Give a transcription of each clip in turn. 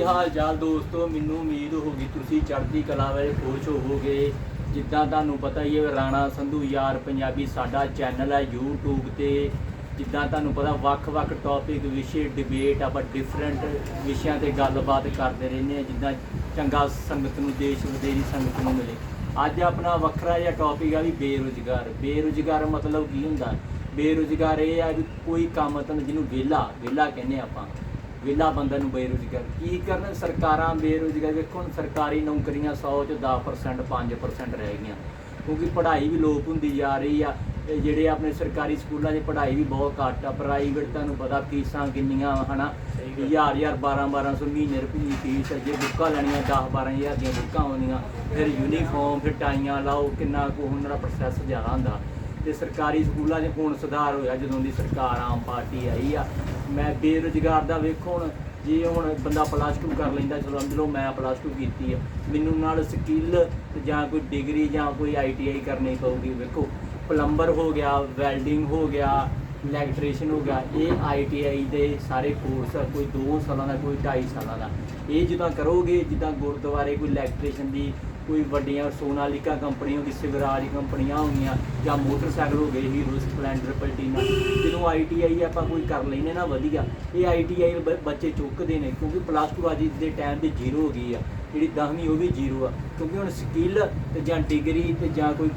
ਕੀ ਹਾਲ ਚਾਲ ਦੋਸਤੋ, ਮੈਨੂੰ ਉਮੀਦ ਹੋਗੀ ਤੁਸੀਂ ਚੜ੍ਹਦੀ ਕਲਾ ਵਿੱਚ ਖੁਸ਼ ਹੋਵੋਗੇ। ਜਿੱਦਾਂ ਤੁਹਾਨੂੰ ਪਤਾ ਹੀ ਹੈ, ਰਾਣਾ ਸੰਧੂ ਯਾਰ ਪੰਜਾਬੀ ਸਾਡਾ ਚੈਨਲ ਹੈ YouTube ਤੇ। ਜਿੱਦਾਂ ਤੁਹਾਨੂੰ ਪਤਾ ਵੱਖ-ਵੱਖ ਟੌਪਿਕ ਵਿਸ਼ੇ ਡਿਬੇਟ ਆਪਾਂ ਡਿਫਰੈਂਟ ਵਿਸ਼ਿਆਂ ਤੇ ਗੱਲਬਾਤ ਕਰਦੇ ਰਹਿੰਦੇ ਹਾਂ, ਜਿੱਦਾਂ ਚੰਗਾ ਸੰਗਤ ਨੂੰ, ਦੇਸ਼ ਵਿਦੇਸ਼ੀ ਸੰਗਤ ਨੂੰ ਮਿਲੇ। ਅੱਜ ਆਪਣਾ ਵੱਖਰਾ ਜਿਹਾ ਟੌਪਿਕ ਆ ਵੀ ਬੇਰੁਜ਼ਗਾਰ। ਬੇਰੁਜ਼ਗਾਰ ਮਤਲਬ ਕੀ ਹੁੰਦਾ? ਬੇਰੁਜ਼ਗਾਰ ਇਹ ਆ ਵੀ ਕੋਈ ਕੰਮ ਤਾਂ ਜਿਹਨੂੰ ਵਿਹਲਾ ਵਿਹਲਾ ਕਹਿੰਦੇ ਆਪਾਂ। ਵਿਹਲਾ ਬੰਦਾ ਨੂੰ ਬੇਰੁਜ਼ਗਾਰ ਕੀ ਕਰਨ? ਸਰਕਾਰਾਂ ਬੇਰੁਜ਼ਗਾਰ ਵੇਖੋ ਹੁਣ ਸਰਕਾਰੀ ਨੌਕਰੀਆਂ 100 ਚ 10% 5% ਰਹਿ ਗਈਆਂ। ਕਿਉਂਕਿ ਪੜ੍ਹਾਈ ਵੀ ਲੋਪ ਹੁੰਦੀ ਜਾ ਰਹੀ ਆ। ਜਿਹੜੇ ਆਪਣੇ ਸਰਕਾਰੀ ਸਕੂਲਾਂ 'ਚ ਪੜ੍ਹਾਈ ਵੀ ਬਹੁਤ ਘੱਟ ਆ। ਪ੍ਰਾਈਵੇਟ ਤੁਹਾਨੂੰ ਪਤਾ ਫੀਸਾਂ ਕਿੰਨੀਆਂ ਹਨਾ? ਹਜ਼ਾਰ ਹਜ਼ਾਰ 12 1200 ਮਹੀਨੇ ਰੁਪਏ ਫੀਸ ਆ, ਜੇ ਬੁੱਕਾਂ ਲੈਣੀਆਂ 10 12000 ਦੀਆਂ ਬੁੱਕਾਂ ਆਉਂਦੀਆਂ ਫਿਰ ਯੂਨੀਫਾਰਮ ਫਿਰ ਟਾਈਆਂ ਲਾਓ ਕਿੰਨਾ ਕੁ ਉਹਨਾਂ ਦਾ ਪ੍ਰੋਸੈਸ ਜ਼ਿਆਦਾ ਹੁੰਦਾ। ਤੇ ਸਰਕਾਰੀ ਸਕੂਲਾਂ 'ਚ ਹੁਣ ਸੁਧਾਰ ਹੋਇਆ ਜਦੋਂ ਦੀ ਸਰਕਾਰ ਆਮ ਪਾਰਟੀ ਆਈ ਆ। ਮੈਂ ਬੇਰੁਜ਼ਗਾਰ ਦਾ ਵੇਖੋ ਹੁਣ, ਜੇ ਹੁਣ ਬੰਦਾ ਪਲੱਸ 2 ਕਰ ਲੈਂਦਾ, ਚਲੋ ਸਮਝ ਲਓ ਮੈਂ ਪਲੱਸ 2 ਕੀਤੀ ਆ। ਮੈਨੂੰ ਨਾਲ ਸਕਿੱਲ ਜਾਂ ਕੋਈ ਡਿਗਰੀ ਜਾਂ ਕੋਈ ਆਈਟੀਆਈ ਕਰਨੀ ਪਊਗੀ, ਵੇਖੋ। ਪਲੰਬਰ ਹੋ ਗਿਆ ਵੈਲਡਿੰਗ ਹੋ ਗਿਆ ਇਲੈਕਟ੍ਰੀਸ਼ੀਅਨ ਹੋ ਗਿਆ, ਇਹ ਆਈਟੀਆਈ ਦੇ ਸਾਰੇ ਕੋਰਸ ਆ, ਕੋਈ 2 ਸਾਲਾਂ ਦਾ, ਕੋਈ 2.5 ਸਾਲਾਂ ਦਾ। ਇਹ ਜਿੱਦਾਂ ਕਰੋਗੇ, ਜਿੱਦਾਂ ਗੁਰਦੁਆਰੇ ਕੋਈ ਇਲੈਕਟ੍ਰੀਸ਼ਨ ਦੀ ਕੋਈ ਵੱਡੀਆਂ ਸੋਨਾਲੀਕਾ ਕੰਪਨੀ ਹੋ ਗਈ ਸਿਵਰਾਜ ਕੰਪਨੀਆਂ ਹੋ ਗਈਆਂ ਜਾਂ ਮੋਟਰਸਾਈਕਲ ਹੋ ਗਏ ਹੀਰੋ ਸਪਲੈਂਡਰ ਪਲਟੀਨਾ ਜਦੋਂ ਆਈਟੀਆਈ ਆਪਾਂ ਕੋਈ ਕਰ ਲੈਨੇ ਨਾ, ਵਧੀਆ। ਇਹ ਆਈਟੀਆਈ ਬੱਚੇ ਚੁੱਕਦੇ ਨੇ, ਕਿਉਂਕਿ ਪਲੱਸ 2 ਅੱਜ ਦੇ ਟਾਈਮ ਤੇ ਜ਼ੀਰੋ ਹੋ ਗਈ ਆ। ਜਿਹੜੀ 10ਵੀਂ ਉਹ ਵੀ ਜ਼ੀਰੋ ਆ। ਕਿਉਂਕਿ ਹੁਣ ਸਕਿੱਲ ਤੇ ਜਾਂ ਡਿਗਰੀ ਤੇ ਜਾਂ ਕੋਈ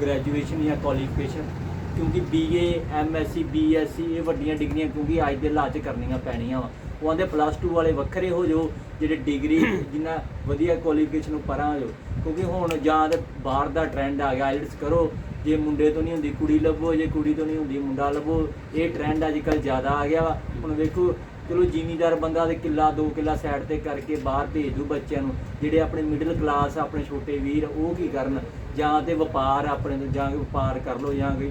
ਗ੍ਰੈਜੂਏਸ਼ਨ ਜਾਂ ਕੁਆਲੀਫਿਕੇਸ਼ਨ ਕਿਉਂਕਿ ਬੀਏ ਐਮਐਸਸੀ ਬੀਐਸਸੀ ਇਹ ਵੱਡੀਆਂ ਡਿਗਰੀਆਂ ਕਿਉਂਕਿ ਅੱਜ ਦੇ ਹਾਲਾਤ 'ਚ ਕਰਨੀਆਂ ਪੈਣੀਆਂ ਵਾ। ਉਹ ਆਂਦੇ ਪਲੱਸ 2 ਵਾਲੇ ਵੱਖਰੇ ਹੋ ਜਾਓ ਜਿਹੜੇ ਡਿਗਰੀ ਜਿੰਨਾ ਵਧੀਆ ਕੁਆਲੀਫਿਕੇਸ਼ਨ ਨੂੰ ਪਰਾਂ ਹੋ ਜਾਓ। ਕਿਉਂਕਿ ਹੁਣ ਜਾਂ ਤੇ ਬਾਹਰ ਦਾ ਟ੍ਰੈਂਡ ਆ ਗਿਆ ਆਈਲਟਸ ਕਰੋ ਜੇ ਮੁੰਡੇ ਤੋਂ ਨਹੀਂ ਹੁੰਦੀ ਕੁੜੀ ਲੱਭੋ ਜੇ ਕੁੜੀ ਤੋਂ ਨਹੀਂ ਹੁੰਦੀ ਮੁੰਡਾ ਲੱਭੋ ਇਹ ਟ੍ਰੈਂਡ ਅੱਜ ਕੱਲ੍ਹ ਜ਼ਿਆਦਾ ਆ ਗਿਆ ਵਾ। ਹੁਣ ਵੇਖੋ ਚਲੋ ਜ਼ਿਮੀਂਦਾਰ ਬੰਦਾ ਤੇ ਕਿੱਲਾ ਦੋ ਕਿੱਲਾ ਸਾਈਡ ਤੇ ਕਰਕੇ ਬਾਹਰ ਭੇਜ ਦੂ ਬੱਚਿਆਂ ਨੂੰ। ਜਿਹੜੇ ਆਪਣੇ ਮਿਡਲ ਕਲਾਸ ਆਪਣੇ ਛੋਟੇ ਵੀਰ ਉਹ ਕੀ ਕਰਨ? ਜਾਂ ਤੇ ਵਪਾਰ ਆਪਣੇ ਜਾਂ ਵਪਾਰ ਕਰ ਲਓ ਜਾਂ ਕੋਈ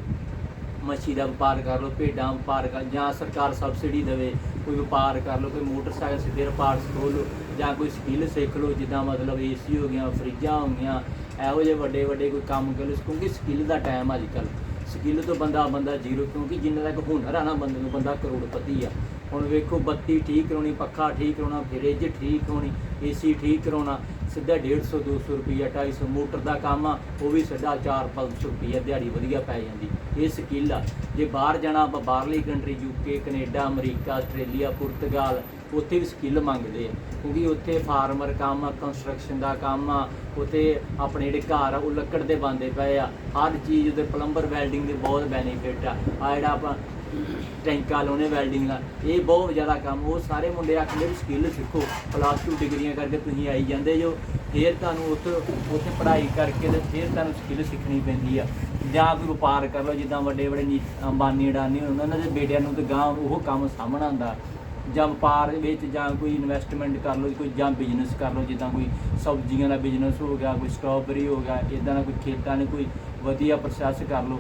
ਮੱਛੀ ਦਾ ਵਪਾਰ ਕਰ ਲਓ, ਭੇਡਾਂ ਵਪਾਰ ਕਰ ਜਾਂ ਸਰਕਾਰ ਸਬਸਿਡੀ ਦੇਵੇ, ਕੋਈ ਵਪਾਰ ਕਰ ਲਓ, ਕੋਈ ਮੋਟਰਸਾਈਕਲ ਸਿੱਧੇ ਪਾਰਟਸ ਖੋਲ ਜਾਂ ਕੋਈ ਸਕਿੱਲ ਸਿੱਖ ਲਓ, ਜਿੱਦਾਂ ਮਤਲਬ ਏਸੀ ਹੋ ਗਿਆ ਫਰਿੱਜਾਂ ਹੋ ਗਈਆਂ, ਇਹੋ ਜਿਹੇ ਵੱਡੇ ਵੱਡੇ ਕੋਈ ਕੰਮ ਕਰ ਲਓ, ਕਿਉਂਕਿ ਸਕਿੱਲ ਦਾ ਟਾਈਮ ਅੱਜ ਕੱਲ੍ਹ ਸਕਿੱਲ ਤੋਂ ਬੰਦਾ ਬੰਦਾ ਜ਼ੀਰੋ ਕਿਉਂਕਿ ਜਿੰਨਾ ਤੱਕ ਹੁਨਰ ਆ ਨਾ ਬੰਦੇ ਨੂੰ, ਬੰਦਾ ਕਰੋੜਪਤੀ ਆ। ਹੁਣ ਵੇਖੋ, ਬੱਤੀ ਠੀਕ ਕਰਾਉਣੀ, ਪੱਖਾ ਠੀਕ ਕਰਾਉਣਾ ਫਰਿੱਜ ਠੀਕ ਕਰਾਉਣੀ ਏਸੀ ਠੀਕ ਕਰਾਉਣਾ, ਸਿੱਧਾ 150 200 ਰੁਪਈਆ 250 ਮੋਟਰ ਦਾ ਕੰਮ ਆ, ਉਹ ਵੀ ਸਿੱਧਾ 4 500 ਰੁਪਈਆ ਦਿਹਾੜੀ ਵਧੀਆ ਪੈ ਜਾਂਦੀ। ਇਹ ਸਕਿੱਲ ਆ। ਜੇ ਬਾਹਰ ਜਾਣਾ, ਆਪਾਂ ਬਾਹਰਲੀ country UK Canada America Australia ਪੁਰਤਗਾਲ ਉੱਥੇ ਵੀ ਸਕਿੱਲ ਮੰਗਦੇ ਆ। ਕਿਉਂਕਿ ਉੱਥੇ ਫਾਰਮਰ ਕੰਮ ਆ ਕੰਸਟਰਕਸ਼ਨ ਦਾ ਕੰਮ ਆ, ਉੱਥੇ ਆਪਣੇ ਜਿਹੜੇ ਘਰ ਆ, ਉਹ ਲੱਕੜ ਦੇ ਬਣਦੇ ਪਏ ਆ। ਹਰ ਚੀਜ਼ ਉਹਦੇ ਪਲੰਬਰ ਵੈਲਡਿੰਗ ਦੇ ਬਹੁਤ ਬੈਨੀਫਿਟ ਆ। ਆ ਜਿਹੜਾ ਆਪਾਂ ਟੈਂਕਾਂ ਲਾਉਣੇ ਵੈਲਡਿੰਗ ਦਾ ਇਹ ਬਹੁਤ ਜ਼ਿਆਦਾ ਕੰਮ, ਉਹ ਸਾਰੇ ਮੁੰਡੇ ਆਖਦੇ ਵੀ ਸਕਿੱਲ ਸਿੱਖੋ ਪਲੱਸ 2 ਡਿਗਰੀਆਂ ਕਰਕੇ ਤੁਸੀਂ ਆਈ ਜਾਂਦੇ ਜੋ, ਫਿਰ ਤੁਹਾਨੂੰ ਉੱਥੇ ਉੱਥੇ ਪੜ੍ਹਾਈ ਕਰਕੇ ਤੇ ਫਿਰ ਤੁਹਾਨੂੰ ਸਕਿੱਲ ਸਿੱਖਣੀ ਪੈਂਦੀ ਆ। ਜਾਂ ਕੋਈ ਵਪਾਰ ਕਰ ਲਓ, ਜਿੱਦਾਂ ਵੱਡੇ ਵੱਡੇ ਨੀ- ਅੰਬਾਨੀ, ਅਡਾਨੀ ਉਹਨਾਂ ਦੇ ਬੇਟਿਆਂ ਨੂੰ ਤੇ ਗਾਂ ਉਹ ਕੰਮ ਸਾਹਮਣਾ ਆਉਂਦਾ ਜਾਂ ਵਪਾਰ ਵਿੱਚ ਜਾਂ ਕੋਈ ਇਨਵੈਸਟਮੈਂਟ ਕਰ ਲਓ, ਕੋਈ ਜਾਂ ਬਿਜ਼ਨਸ ਕਰ ਲਓ, ਜਿੱਦਾਂ ਕੋਈ ਸਬਜ਼ੀਆਂ ਦਾ ਬਿਜ਼ਨਸ ਹੋ ਗਿਆ, ਕੋਈ ਸਟ੍ਰਾਬੇਰੀ ਹੋ ਗਿਆ ਇਦਾਂ ਦਾ ਕੋਈ ਖੇਤਾਂ ਨੇ ਕੋਈ ਵਧੀਆ ਪ੍ਰੋਸੈਸ ਕਰ ਲਓ।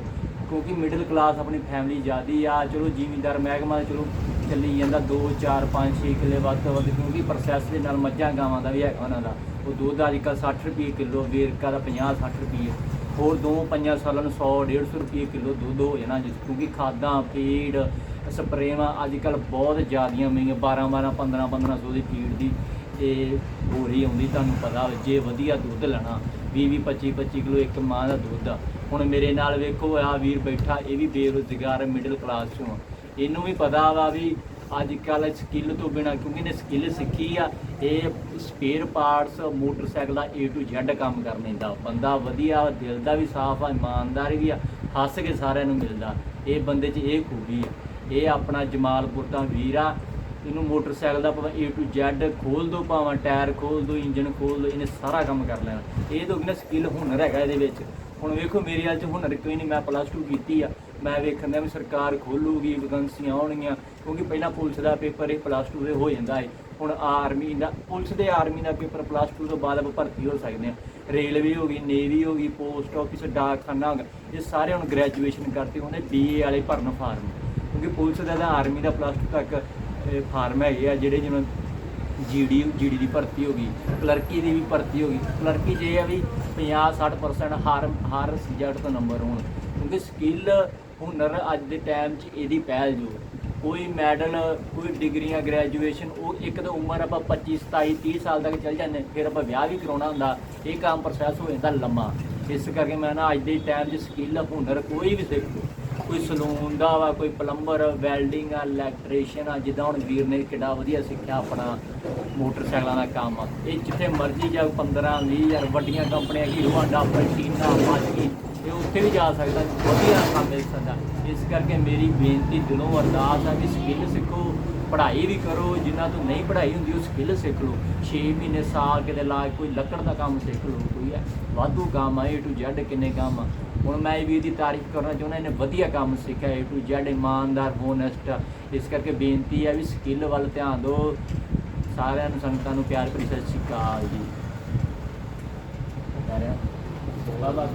ਕਿਉਂਕਿ ਮਿਡਲ ਕਲਾਸ ਆਪਣੀ ਫੈਮਿਲੀ ਜ਼ਿਆਦੀ ਆ, ਚਲੋ ਜ਼ਿਮੀਂਦਾਰ ਮਹਿਕਮਾ ਚਲੋ ਚੱਲੀ ਜਾਂਦਾ 2 4 5 6 ਕਿੱਲੇ ਵੱਧ ਤੋਂ ਵੱਧ, ਕਿਉਂਕਿ ਪ੍ਰੋਸੈਸ ਦੇ ਨਾਲ ਮੱਝਾਂ ਗਾਵਾਂ ਦਾ ਵੀ ਹੈਗਾ ਉਹਨਾਂ ਦਾ। ਉਹ ਦੁੱਧ ਅੱਜ ਕੱਲ੍ਹ 60 ਰੁਪਏ ਕਿਲੋ, ਵੇਰਕਾ ਦਾ 50 60 ਰੁਪਏ। ਹੋਰ ਦੋ ਪੰਜਾਂ ਸਾਲਾਂ ਨੂੰ 100 150 ਰੁਪਏ ਕਿਲੋ ਦੁੱਧ ਹੋ ਜਾਣਾ ਜਿਸ ਕਿਉਂਕਿ ਖਾਦਾਂ, ਫੀਡ, ਸਪਰੇਵਾਂ ਅੱਜ ਕੱਲ੍ਹ ਬਹੁਤ ਜ਼ਿਆਦੀਆਂ ਮਹਿੰਗੀਆਂ 12 12 15 1500 ਦੀ ਫੀਡ ਦੀ। ਤੇ ਰਹੀ ਆਉਂਦੀ, ਤੁਹਾਨੂੰ ਪਤਾ, ਜੇ ਵਧੀਆ ਦੁੱਧ ਲੈਣਾ 20 20 25 25 ਕਿਲੋ ਇੱਕ ਮਾਂ ਦਾ ਦੁੱਧ ਆ। ਹੁਣ ਮੇਰੇ ਨਾਲ ਵੇਖੋ ਆ ਵੀਰ ਬੈਠਾ, ਇਹ ਵੀ ਬੇਰੁਜ਼ਗਾਰ ਮਿਡਲ ਕਲਾਸ ਚੋਂ ਆ। ਇਹਨੂੰ ਵੀ ਪਤਾ ਵਾ ਵੀ ਅੱਜ ਕੱਲ੍ਹ ਸਕਿੱਲ ਤੋਂ ਬਿਨਾ, ਕਿਉਂਕਿ ਇਹਨੇ ਸਕਿੱਲ ਸਿੱਖੀ ਆ, ਇਹ ਸਪੇਅਰ ਪਾਰਟਸ ਮੋਟਰਸਾਈਕਲ ਦਾ A to Z ਕੰਮ ਕਰ ਲੈਂਦਾ ਬੰਦਾ ਵਧੀਆ, ਦਿਲ ਦਾ ਵੀ ਸਾਫ਼ ਆ, ਇਮਾਨਦਾਰ ਵੀ ਆ, ਹੱਸ ਕੇ ਸਾਰਿਆਂ ਨੂੰ ਮਿਲਦਾ। ਇਹ ਬੰਦੇ 'ਚ ਇਹ ਖੂਬੀ ਆ। ਇਹ ਆਪਣਾ ਜਮਾਲਪੁਰ ਦਾ ਵੀਰ ਆ ਇਹਨੂੰ ਮੋਟਰਸਾਈਕਲ ਦਾ ਭਾਵੇਂ A to Z ਖੋਲ ਦੋ, ਭਾਵੇਂ ਟਾਇਰ ਖੋਲ ਦੋ, ਇੰਜਨ ਖੋਲ ਦੋ, ਇਹਨੇ ਸਾਰਾ ਕੰਮ ਕਰ ਲੈਣਾ। ਇਹ ਤੋਂ ਬਿਨਾਂ ਸਕਿੱਲ ਹੁਨਰ ਹੈਗਾ ਇਹਦੇ ਵਿੱਚ। ਹੁਣ ਵੇਖੋ, ਮੇਰੇ ਹਾਲ 'ਚ ਹੁਨਰ ਕੋਈ ਨਹੀਂ, ਮੈਂ ਪਲੱਸ 2 ਕੀਤੀ ਆ। ਮੈਂ ਵੇਖਣ ਦਾ ਵੀ ਸਰਕਾਰ ਖੋਲੂਗੀ ਵੈਕੈਂਸੀਆਂ ਆਉਣਗੀਆਂ, ਕਿਉਂਕਿ ਪਹਿਲਾਂ ਪੁਲਿਸ ਦਾ ਪੇਪਰ ਇਹ ਪਲੱਸ 2 ਦੇ ਹੋ ਜਾਂਦਾ ਹੈ ਹੁਣ ਆਰਮੀ ਦਾ, ਪੁਲਿਸ ਦੇ ਆਰਮੀ ਦਾ ਪੇਪਰ ਪਲੱਸ 2 ਤੋਂ ਬਾਅਦ ਆਪਾਂ ਭਰਤੀ ਹੋ ਸਕਦੇ ਹਾਂ। ਰੇਲਵੇ ਹੋ ਗਈ ਨੇਵੀ ਹੋ ਗਈ ਪੋਸਟ ਆਫਿਸ ਡਾਕਖਾਨਾ ਹੋ ਗਿਆ, ਇਹ ਸਾਰੇ ਹੁਣ ਗ੍ਰੈਜੂਏਸ਼ਨ ਕਰਤੇ, ਉਹਨੇ ਬੀਏ ਵਾਲੇ ਭਰਨ ਫਾਰਮ ਕਿਉਂਕਿ ਪੁਲਿਸ ਦਾ ਤਾਂ ਆਰਮੀ ਦਾ ਪਲੱਸ 2 ਤੱਕ ਫਾਰਮ ਹੈਗੇ ਆ ਜਿਹੜੇ ਜਿਵੇਂ ਜੀਡੀ ਜੀਡੀ ਦੀ ਭਰਤੀ ਹੋ ਗਈ, ਕਲਰਕੀ ਦੀ ਵੀ ਭਰਤੀ ਹੋ ਗਈ। ਕਲਰਕੀ 'ਚ ਇਹ ਆ ਵੀ 50 60% ਹਰ ਹਰ ਸਬਜੈਕਟ ਤੋਂ ਨੰਬਰ ਹੋਣ। ਕਿਉਂਕਿ ਸਕਿੱਲ ਹੁਨਰ ਅੱਜ ਦੇ ਟਾਈਮ 'ਚ ਇਹਦੀ ਪਹਿਲ ਜੋ ਕੋਈ ਮੈਡਲ ਕੋਈ ਡਿਗਰੀਆਂ ਗ੍ਰੈਜੂਏਸ਼ਨ ਉਹ ਇੱਕ ਤਾਂ ਉਮਰ ਆਪਾਂ 25 27 30 ਸਾਲ ਤੱਕ ਚੱਲ ਜਾਂਦੇ। ਫਿਰ ਆਪਾਂ ਵਿਆਹ ਵੀ ਕਰਾਉਣਾ ਹੁੰਦਾ। ਇਹ ਕੰਮ ਪ੍ਰੋਸੈਸ ਹੋ ਜਾਂਦਾ ਲੰਮਾ। ਇਸ ਕਰਕੇ ਮੈਂ ਨਾ ਅੱਜ ਦੇ ਟਾਈਮ 'ਚ ਸਕਿੱਲ ਹੁਨਰ ਕੋਈ ਵੀ ਸਿੱਖ ਲਓ। ਕੋਈ ਸਲੂਨ ਦਾ ਵਾ, ਕੋਈ ਪਲੰਬਰ ਵੈਲਡਿੰਗ ਆ ਇਲੈਕਟ੍ਰੀਸ਼ੀਅਨ ਆ, ਜਿੱਦਾਂ ਹੁਣ ਵੀਰ ਨੇ ਕਿੱਡਾ ਵਧੀਆ ਸਿੱਖਿਆ ਆਪਣਾ ਮੋਟਰਸਾਈਕਲਾਂ ਦਾ ਕੰਮ ਆ। ਇਹ ਜਿੱਥੇ ਮਰਜ਼ੀ ਜਾ 15 20 ਹਜ਼ਾਰ ਵੱਡੀਆਂ ਕੰਪਨੀਆਂ, ਹੀਰੋ ਹਾਂਡਾ ਪਲਟੀਨਾ ਮਾਜ਼ਕੀ ਇਹ ਉੱਥੇ ਵੀ ਜਾ ਸਕਦਾ, ਵਧੀਆ ਕੰਮ ਮਿਲ ਸਕਦਾ ਇਸ ਕਰਕੇ ਮੇਰੀ ਬੇਨਤੀ ਦਿਲੋਂ ਅਰਦਾਸ ਆ ਕਿ ਸਕਿੱਲ ਸਿੱਖੋ, ਪੜ੍ਹਾਈ ਵੀ ਕਰੋ ਜਿਨ੍ਹਾਂ ਤੋਂ ਨਹੀਂ ਪੜ੍ਹਾਈ ਹੁੰਦੀ, ਉਹ ਸਕਿੱਲ ਸਿੱਖ ਲਓ। 6 ਮਹੀਨੇ ਸਾਲ ਕਿਤੇ ਲਾ ਕੇ ਕੋਈ ਲੱਕੜ ਦਾ ਕੰਮ ਸਿੱਖ ਲਓ, ਕੋਈ ਹੈ। ਵਾਧੂ ਕੰਮ ਆ, A to Z ਕਿੰਨੇ ਕੰਮ ਆ। ਹੁਣ ਮੈਂ ਇਹ ਵੀ ਇਹਦੀ ਤਾਰੀਫ ਕਰਨਾ ਚਾਹੁੰਦਾ ਇਹਨੇ ਵਧੀਆ ਕੰਮ ਸਿੱਖਿਆ ਏ ਟੂ ਜੈਡ ਇਮਾਨਦਾਰ ਹੋਨੈਸਟ ਇਸ ਕਰਕੇ ਬੇਨਤੀ ਹੈ ਵੀ ਸਕਿੱਲ ਵੱਲ ਧਿਆਨ ਦਿਓ। ਸਾਰਿਆਂ ਨੂੰ, ਸੰਗਤਾਂ ਨੂੰ ਪਿਆਰ ਭਰੀ ਸਤਿ ਸ਼੍ਰੀ ਅਕਾਲ ਜੀ। ਬਾਬਾ